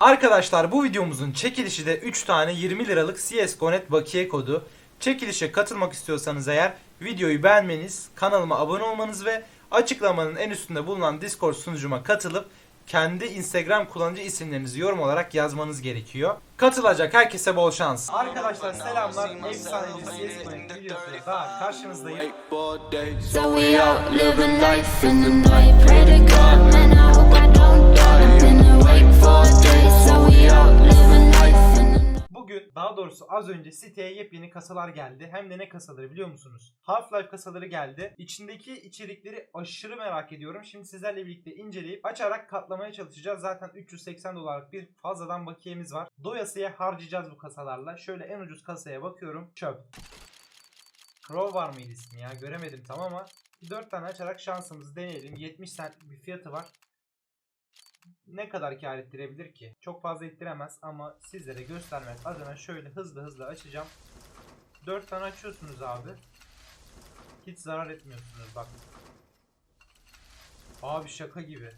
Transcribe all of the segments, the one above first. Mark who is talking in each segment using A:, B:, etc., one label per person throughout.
A: Arkadaşlar bu videomuzun çekilişi de 3 tane 20 liralık CSGO.net bakiye kodu. Çekilişe katılmak istiyorsanız eğer videoyu beğenmeniz, kanalıma abone olmanız ve açıklamanın en üstünde bulunan Discord sunucuma katılıp kendi Instagram kullanıcı isimlerinizi yorum olarak yazmanız gerekiyor. Katılacak herkese bol şans. Arkadaşlar selamlar. Efsaneci CSGO.net videosuyla daha karşınızdayım.
B: So we out living life in the night. Pray to God, man,
A: Bugün daha doğrusu az önce siteye yepyeni kasalar geldi. Hem de ne kasaları biliyor musunuz? Half-Life kasaları geldi. İçindeki içerikleri aşırı merak ediyorum. Şimdi sizlerle birlikte inceleyip açarak katlamaya çalışacağız. Zaten 380 dolarlık bir fazladan bakiyemiz var. Doyasıya harcayacağız bu kasalarla. Şöyle en ucuz kasaya bakıyorum. Çöp. Crow var mıydı ismi ya? Göremedim tam ama 4 tane açarak şansımızı deneyelim. 70 cent bir fiyatı var ne kadar kar ettirebilir ki? Çok fazla ettiremez ama sizlere göstermek adına şöyle hızlı hızlı açacağım. 4 tane açıyorsunuz abi. Hiç zarar etmiyorsunuz bak. Abi şaka gibi.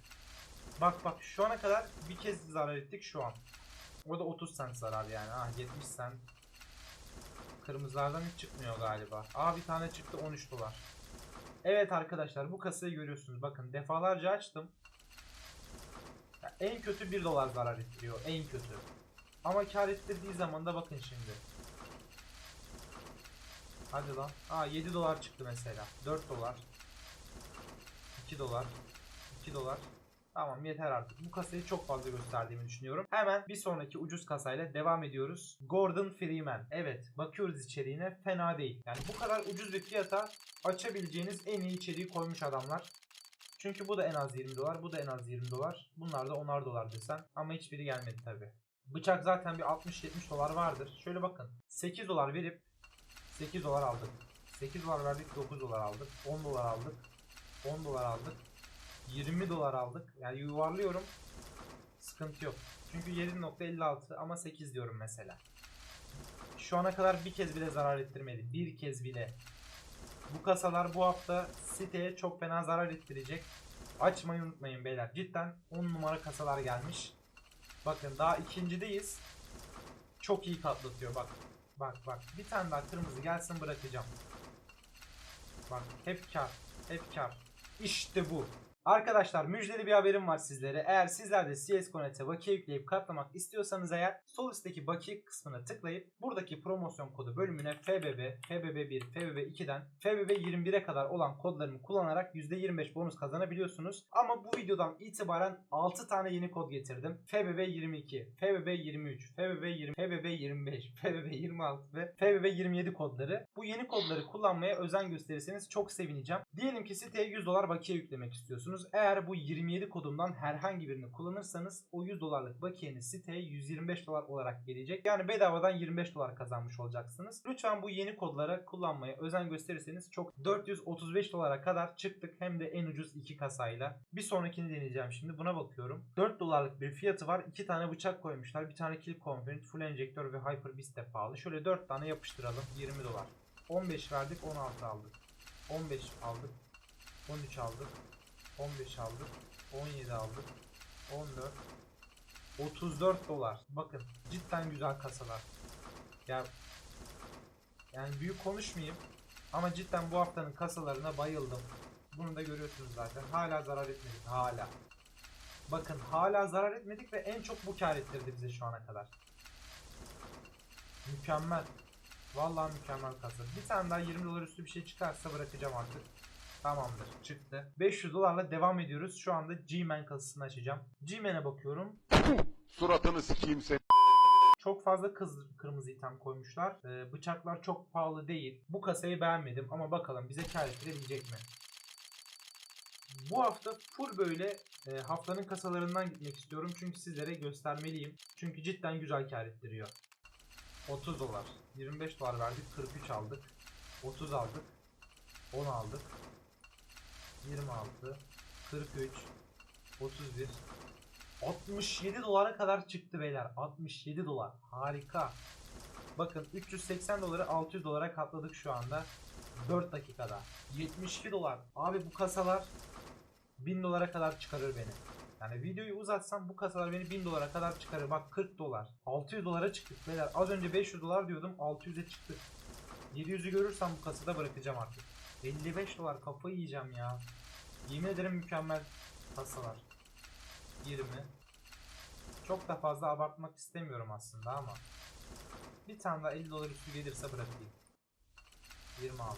A: Bak bak şu ana kadar bir kez zarar ettik şu an. O da 30 cent zarar yani. Ah 70 cent. Kırmızılardan hiç çıkmıyor galiba. Aa bir tane çıktı 13 dolar. Evet arkadaşlar bu kasayı görüyorsunuz. Bakın defalarca açtım. En kötü 1 dolar zarar ettiriyor. En kötü. Ama kar ettirdiği zaman da bakın şimdi. Hadi lan. Aa 7 dolar çıktı mesela. 4 dolar. 2 dolar. 2 dolar. Tamam yeter artık. Bu kasayı çok fazla gösterdiğimi düşünüyorum. Hemen bir sonraki ucuz kasayla devam ediyoruz. Gordon Freeman. Evet bakıyoruz içeriğine fena değil. Yani bu kadar ucuz bir fiyata açabileceğiniz en iyi içeriği koymuş adamlar. Çünkü bu da en az 20 dolar, bu da en az 20 dolar. Bunlar da 10'ar dolar desen. Ama hiçbiri gelmedi tabi. Bıçak zaten bir 60-70 dolar vardır. Şöyle bakın. 8 dolar verip 8 dolar aldık. 8 dolar verdik 9 dolar aldık. 10 dolar aldık. 10 dolar aldık. 20 dolar aldık. Yani yuvarlıyorum. Sıkıntı yok. Çünkü 7.56 ama 8 diyorum mesela. Şu ana kadar bir kez bile zarar ettirmedi. Bir kez bile. Bu kasalar bu hafta siteye çok fena zarar ettirecek. Açmayı unutmayın beyler. Cidden 10 numara kasalar gelmiş. Bakın daha ikincideyiz. Çok iyi katlatıyor bak. Bak bak. Bir tane daha kırmızı gelsin bırakacağım. Bak hep kar. Hep kar. İşte bu. Arkadaşlar müjdeli bir haberim var sizlere. Eğer sizler de CSGO.net'e bakiye yükleyip katlamak istiyorsanız eğer sol üstteki bakiye kısmına tıklayıp buradaki promosyon kodu bölümüne FBB, FBB1, FBB2'den FBB21'e kadar olan kodlarını kullanarak %25 bonus kazanabiliyorsunuz. Ama bu videodan itibaren 6 tane yeni kod getirdim. FBB22, FBB23, FBB20, FBB25, FBB26 ve FBB27 kodları. Bu yeni kodları kullanmaya özen gösterirseniz çok sevineceğim. Diyelim ki siteye 100 dolar bakiye yüklemek istiyorsunuz. Eğer bu 27 kodumdan herhangi birini kullanırsanız o 100 dolarlık bakiyeniz siteye 125 dolar olarak gelecek. Yani bedavadan 25 dolar kazanmış olacaksınız. Lütfen bu yeni kodlara kullanmaya özen gösterirseniz çok 435 dolara kadar çıktık. Hem de en ucuz iki kasayla. Bir sonrakini deneyeceğim şimdi. Buna bakıyorum. 4 dolarlık bir fiyatı var. 2 tane bıçak koymuşlar. Bir tane kill component, full enjektör ve hyper beast de pahalı. Şöyle 4 tane yapıştıralım. 20 dolar. 15 verdik 16 aldık. 15 aldık. 13 aldık. 15 aldık. 17 aldık. 14. 34 dolar. Bakın cidden güzel kasalar. Ya yani büyük konuşmayayım ama cidden bu haftanın kasalarına bayıldım. Bunu da görüyorsunuz zaten. Hala zarar etmedik. Hala. Bakın hala zarar etmedik ve en çok bu kar ettirdi bize şu ana kadar. Mükemmel. Vallahi mükemmel kasa. Bir tane daha 20 dolar üstü bir şey çıkarsa bırakacağım artık. Tamamdır çıktı. 500 dolarla devam ediyoruz. Şu anda G-Man kasasını açacağım. G-Man'e bakıyorum.
C: Suratını sikeyim seni.
A: Çok fazla kız, kırmızı item koymuşlar. Ee, bıçaklar çok pahalı değil. Bu kasayı beğenmedim ama bakalım bize kar ettirebilecek mi? Bu hafta full böyle e, haftanın kasalarından gitmek istiyorum. Çünkü sizlere göstermeliyim. Çünkü cidden güzel kar ettiriyor. 30 dolar. 25 dolar verdik. 43 aldık. 30 aldık. 10 aldık. 26. 43. 31. 67 dolara kadar çıktı beyler. 67 dolar. Harika. Bakın 380 doları 600 dolara katladık şu anda. 4 dakikada. 72 dolar. Abi bu kasalar 1000 dolara kadar çıkarır beni. Yani videoyu uzatsam bu kasalar beni 1000 dolara kadar çıkarır. Bak 40 dolar. 600 dolara çıktık beyler. Az önce 500 dolar diyordum 600'e çıktık. 700'ü görürsem bu kasada bırakacağım artık. 55 dolar kafayı yiyeceğim ya. Yemin ederim mükemmel kasalar. 20. Çok da fazla abartmak istemiyorum aslında ama. Bir tane daha 50 dolar üstü gelirse bırakayım. 26.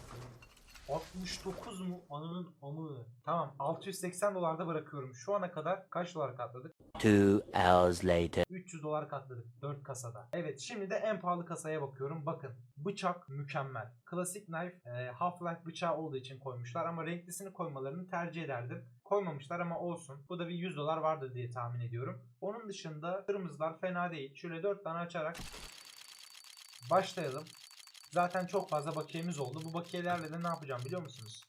A: 69 mu? Ananın amı. Tamam 680 dolarda bırakıyorum. Şu ana kadar kaç dolar katladık?
D: Two hours later.
A: 300 dolar katladık 4 kasada. Evet şimdi de en pahalı kasaya bakıyorum. Bakın bıçak mükemmel. Klasik knife e, Half-Life bıçağı olduğu için koymuşlar ama renklisini koymalarını tercih ederdim. Koymamışlar ama olsun. Bu da bir 100 dolar vardır diye tahmin ediyorum. Onun dışında kırmızılar fena değil. Şöyle 4 tane açarak başlayalım. Zaten çok fazla bakiyemiz oldu. Bu bakiyelerle de ne yapacağım biliyor musunuz?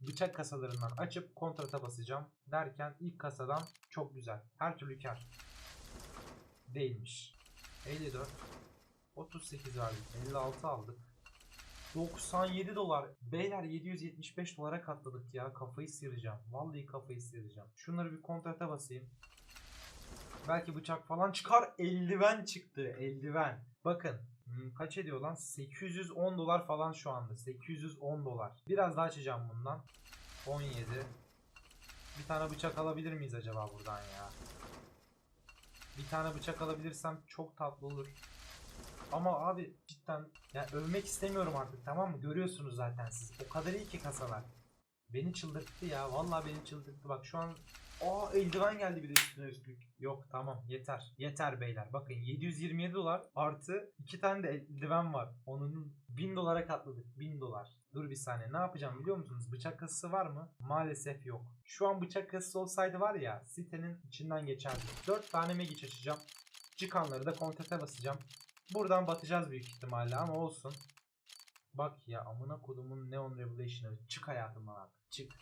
A: Bıçak kasalarından açıp kontrata basacağım derken ilk kasadan çok güzel. Her türlü kar. Değilmiş. 54. 38 verdik. 56 aldık. 97 dolar. Beyler 775 dolara katladık ya. Kafayı sıyıracağım. Vallahi kafayı sıyıracağım. Şunları bir kontrata basayım. Belki bıçak falan çıkar. Eldiven çıktı. Eldiven. Bakın. Hmm, kaç ediyor lan? 810 dolar falan şu anda. 810 dolar. Biraz daha açacağım bundan. 17. Bir tane bıçak alabilir miyiz acaba buradan ya? Bir tane bıçak alabilirsem çok tatlı olur. Ama abi cidden yani övmek istemiyorum artık tamam mı? Görüyorsunuz zaten siz. O kadar iyi ki kasalar. Beni çıldırttı ya. Vallahi beni çıldırttı. Bak şu an Aa eldiven geldi bir de üstüne üstlük. Yok tamam yeter. Yeter beyler. Bakın 727 dolar artı iki tane de eldiven var. Onun 1000 dolara katladık. 1000 dolar. Dur bir saniye. Ne yapacağım biliyor musunuz? Bıçak kasası var mı? Maalesef yok. Şu an bıçak kasası olsaydı var ya sitenin içinden geçerdik. 4 tane megiç açacağım. Çıkanları da kontrata basacağım. Buradan batacağız büyük ihtimalle ama olsun. Bak ya amına kodumun Neon Revelation'ı çık hayatımdan artık çık.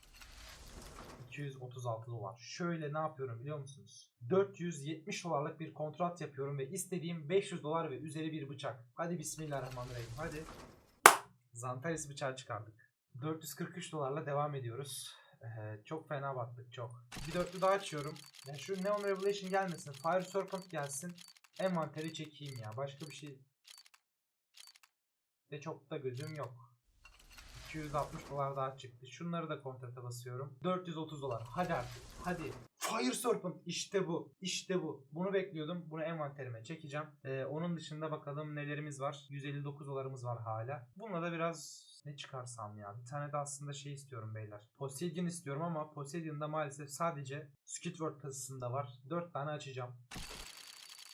A: 236 dolar. Şöyle ne yapıyorum biliyor musunuz? 470 dolarlık bir kontrat yapıyorum ve istediğim 500 dolar ve üzeri bir bıçak. Hadi bismillahirrahmanirrahim. Hadi. Zantares bıçağı çıkardık. 443 dolarla devam ediyoruz. Ee, çok fena battık çok. Bir dörtlü daha açıyorum. Ya şu Neon Revelation gelmesin. Fire Serpent gelsin. Envanteri çekeyim ya. Başka bir şey de çok da gözüm yok. 260 dolar daha çıktı. Şunları da kontrata basıyorum. 430 dolar. Hadi artık. Hadi. Fire Serpent. İşte bu. İşte bu. Bunu bekliyordum. Bunu envanterime çekeceğim. Ee, onun dışında bakalım nelerimiz var. 159 dolarımız var hala. Bununla da biraz ne çıkarsam ya. Bir tane de aslında şey istiyorum beyler. Poseidon istiyorum ama Poseidon'da maalesef sadece Squidward kasasında var. 4 tane açacağım.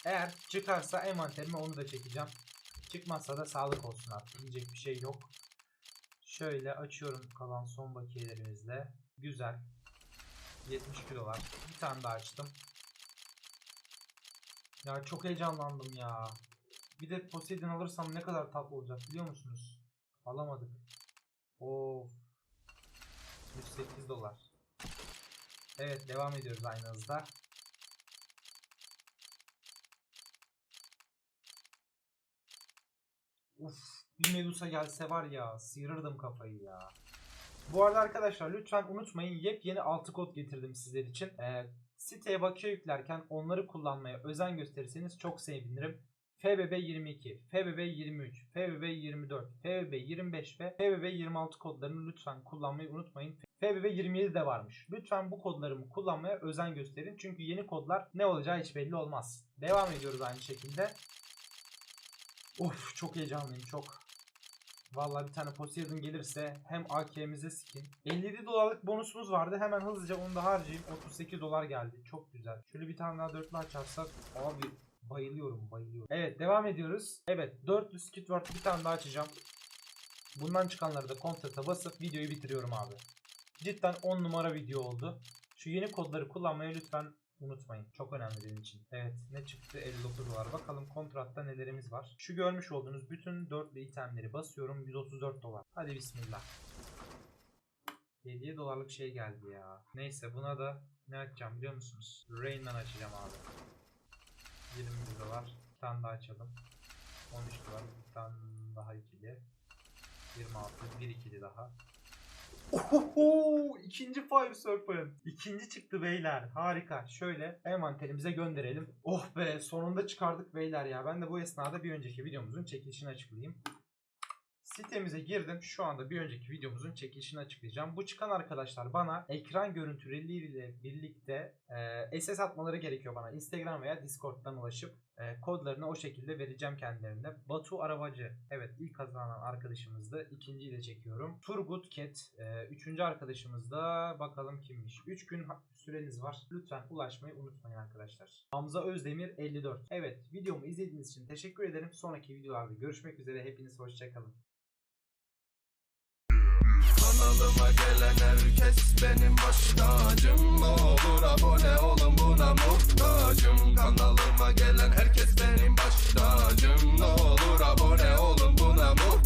A: Eğer çıkarsa envanterime onu da çekeceğim. Çıkmazsa da sağlık olsun artık. Diyecek bir şey yok. Şöyle açıyorum kalan son bakiyelerimizle. Güzel. 72 dolar. Bir tane daha açtım. Ya çok heyecanlandım ya. Bir de Poseidon alırsam ne kadar tatlı olacak biliyor musunuz? Alamadık. Of. 108 dolar. Evet devam ediyoruz aynı hızda. Uf, bir Medusa gelse var ya sıyırırdım kafayı ya. Bu arada arkadaşlar lütfen unutmayın yepyeni altı kod getirdim sizler için. Ee, siteye bakiye yüklerken onları kullanmaya özen gösterirseniz çok sevinirim. FBB 22, FBB 23, FBB 24, FBB 25 ve FBB 26 kodlarını lütfen kullanmayı unutmayın. FBB 27 de varmış. Lütfen bu kodlarımı kullanmaya özen gösterin. Çünkü yeni kodlar ne olacağı hiç belli olmaz. Devam ediyoruz aynı şekilde. Of çok heyecanlıyım çok. Vallahi bir tane Poseidon gelirse hem AK'mize skin. 57 dolarlık bonusumuz vardı. Hemen hızlıca onu da harcayayım. 38 dolar geldi. Çok güzel. Şöyle bir tane daha dörtlü açarsak. Abi bayılıyorum bayılıyorum. Evet devam ediyoruz. Evet dörtlü Skidward bir tane daha açacağım. Bundan çıkanları da kontrata basıp videoyu bitiriyorum abi. Cidden 10 numara video oldu. Şu yeni kodları kullanmayı lütfen unutmayın. Çok önemli benim için. Evet ne çıktı? 59 dolar. Bakalım kontratta nelerimiz var. Şu görmüş olduğunuz bütün dörtlü itemleri basıyorum. 134 dolar. Hadi bismillah. 57 dolarlık şey geldi ya. Neyse buna da ne açacağım biliyor musunuz? Rain'den açacağım abi. 21 dolar. Bir tane daha açalım. 13 dolar. Bir tane daha ikili. 26. Bir ikili daha. Ohoho! ikinci Fire Serpent. İkinci çıktı beyler. Harika. Şöyle envanterimize gönderelim. Oh be sonunda çıkardık beyler ya. Ben de bu esnada bir önceki videomuzun çekilişini açıklayayım. Sitemize girdim. Şu anda bir önceki videomuzun çekilişini açıklayacağım. Bu çıkan arkadaşlar bana ekran görüntüleriyle birlikte e, SS atmaları gerekiyor bana. Instagram veya Discord'dan ulaşıp e, kodlarını o şekilde vereceğim kendilerine. Batu Arabacı. Evet ilk kazanan arkadaşımızdı. İkinciyi de çekiyorum. Turgut Ket. E, üçüncü arkadaşımız da bakalım kimmiş. 3 gün süreniz var. Lütfen ulaşmayı unutmayın arkadaşlar. Hamza Özdemir 54. Evet videomu izlediğiniz için teşekkür ederim. Sonraki videolarda görüşmek üzere. Hepiniz hoşçakalın.
E: Kanalıma gelen herkes benim baş tacım Olur abone olun buna muhtacım. Kanalıma gelen herkes benim baş tacım Olur abone olun buna muhtacım.